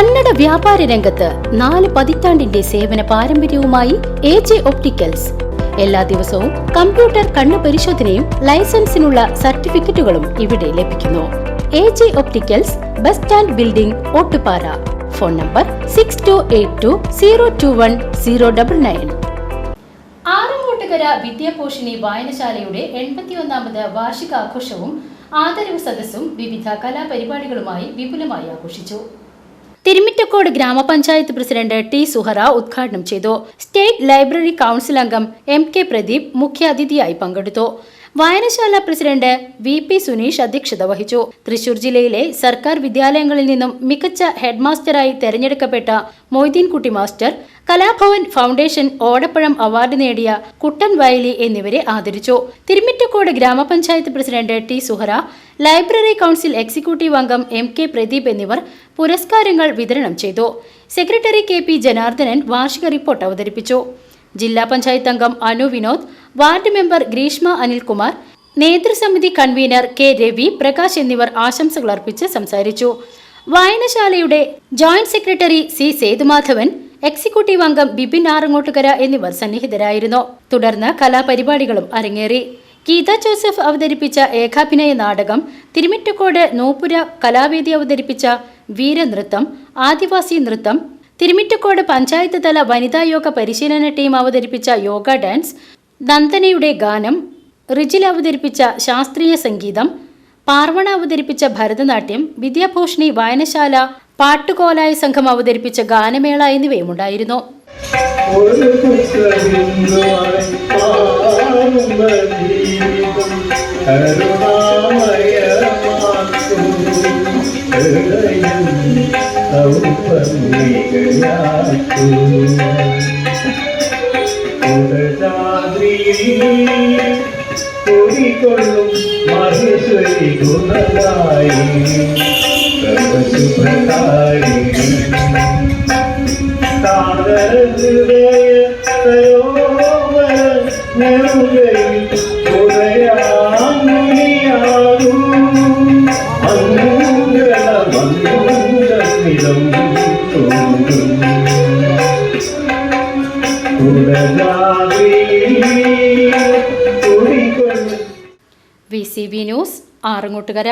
കന്നഡ വ്യാപാര രംഗത്ത് നാല് പതിറ്റാണ്ടിന്റെ സേവന പാരമ്പര്യവുമായി എ ജെ ഒപ്റ്റിക്കൽസ്. എല്ലാ ദിവസവും കമ്പ്യൂട്ടർ കണ്ണു പരിശോധനയും ലൈസൻസിനുള്ള സർട്ടിഫിക്കറ്റുകളും ഇവിടെ ലഭിക്കുന്നു. A J opticals bus stand building Ottupara. Phone number six two eight two zero two one zero double nine Arangottukara Vidyaposhini വായനശാലയുടെ എൺപത്തിയൊന്നാമത് വാർഷികാഘോഷവും ആദരവ് സദസ്സും വിവിധ കലാപരിപാടികളുമായി വിപുലമായി ആഘോഷിച്ചു. തിരുമിറ്റക്കോട് ഗ്രാമപഞ്ചായത്ത് പ്രസിഡന്റ് ടി സുഹറ ഉദ്ഘാടനം ചെയ്തു. സ്റ്റേറ്റ് ലൈബ്രറി കൗൺസിൽ അംഗം എം കെ പ്രദീപ് മുഖ്യാതിഥിയായി പങ്കെടുത്തു. വായനശാല പ്രസിഡന്റ് വി പി സുനീഷ് അധ്യക്ഷത വഹിച്ചു. തൃശൂർ ജില്ലയിലെ സർക്കാർ വിദ്യാലയങ്ങളിൽ നിന്നും മികച്ച ഹെഡ്മാസ്റ്ററായി തെരഞ്ഞെടുക്കപ്പെട്ട Moideenkutty master Kalabhavan foundation Odappazham award നേടിയ കുട്ടൻ വയലി എന്നിവരെ ആദരിച്ചു. Thirumittakode Grama Panchayat president T Suhara library council executive അംഗം എം കെ പ്രദീപ് എന്നിവർ പുരസ്കാരങ്ങൾ വിതരണം ചെയ്തു. സെക്രട്ടറി കെ പി ജനാർദ്ദനൻ വാർഷിക റിപ്പോർട്ട് അവതരിപ്പിച്ചു. ജില്ലാ പഞ്ചായത്ത് അംഗം അനു വിനോദ് വാർഡ് മെമ്പർ ഗ്രീഷ്മ അനിൽകുമാർ നേതൃസമിതി കൺവീനർ കെ രവി പ്രകാശ് എന്നിവർ ആശംസകൾ അർപ്പിച്ച് സംസാരിച്ചു. വായനശാലയുടെ joint secretary C Sethumadhavan executive അംഗം ബിപിൻ ആറങ്ങോട്ടുകര എന്നിവർ സന്നിഹിതരായിരുന്നു. തുടർന്ന് കലാപരിപാടികളും അരങ്ങേറി. ഗീത ജോസഫ് അവതരിപ്പിച്ച ഏകാഭിനയ നാടകം തിരുമിറ്റക്കോട് നോപ്പുര കലാവേദി അവതരിപ്പിച്ച വീരനൃത്തം ആദിവാസി നൃത്തം തിരുമിറ്റക്കോട് പഞ്ചായത്ത് തല വനിതാ യോഗ പരിശീലന ടീം അവതരിപ്പിച്ച യോഗ ഡാൻസ് നന്ദനയുടെ ഗാനം റിജിൽ അവതരിപ്പിച്ച ശാസ്ത്രീയ സംഗീതം പാർവണ അവതരിപ്പിച്ച ഭരതനാട്യം വിദ്യാഭൂഷണി വായനശാല പാട്ടുകോലായ സംഘം അവതരിപ്പിച്ച ഗാനമേള എന്നിവയുമുണ്ടായിരുന്നു. കരുണാമയമാക്കും ഹൃദയം സൗപർണികയാക്കും ഉദരാദ്രിയിൽ കുടികൊള്ളും മഹേശ്വരി ഗുണമായി സർവശുഭകാരി V C B news Arangottukara.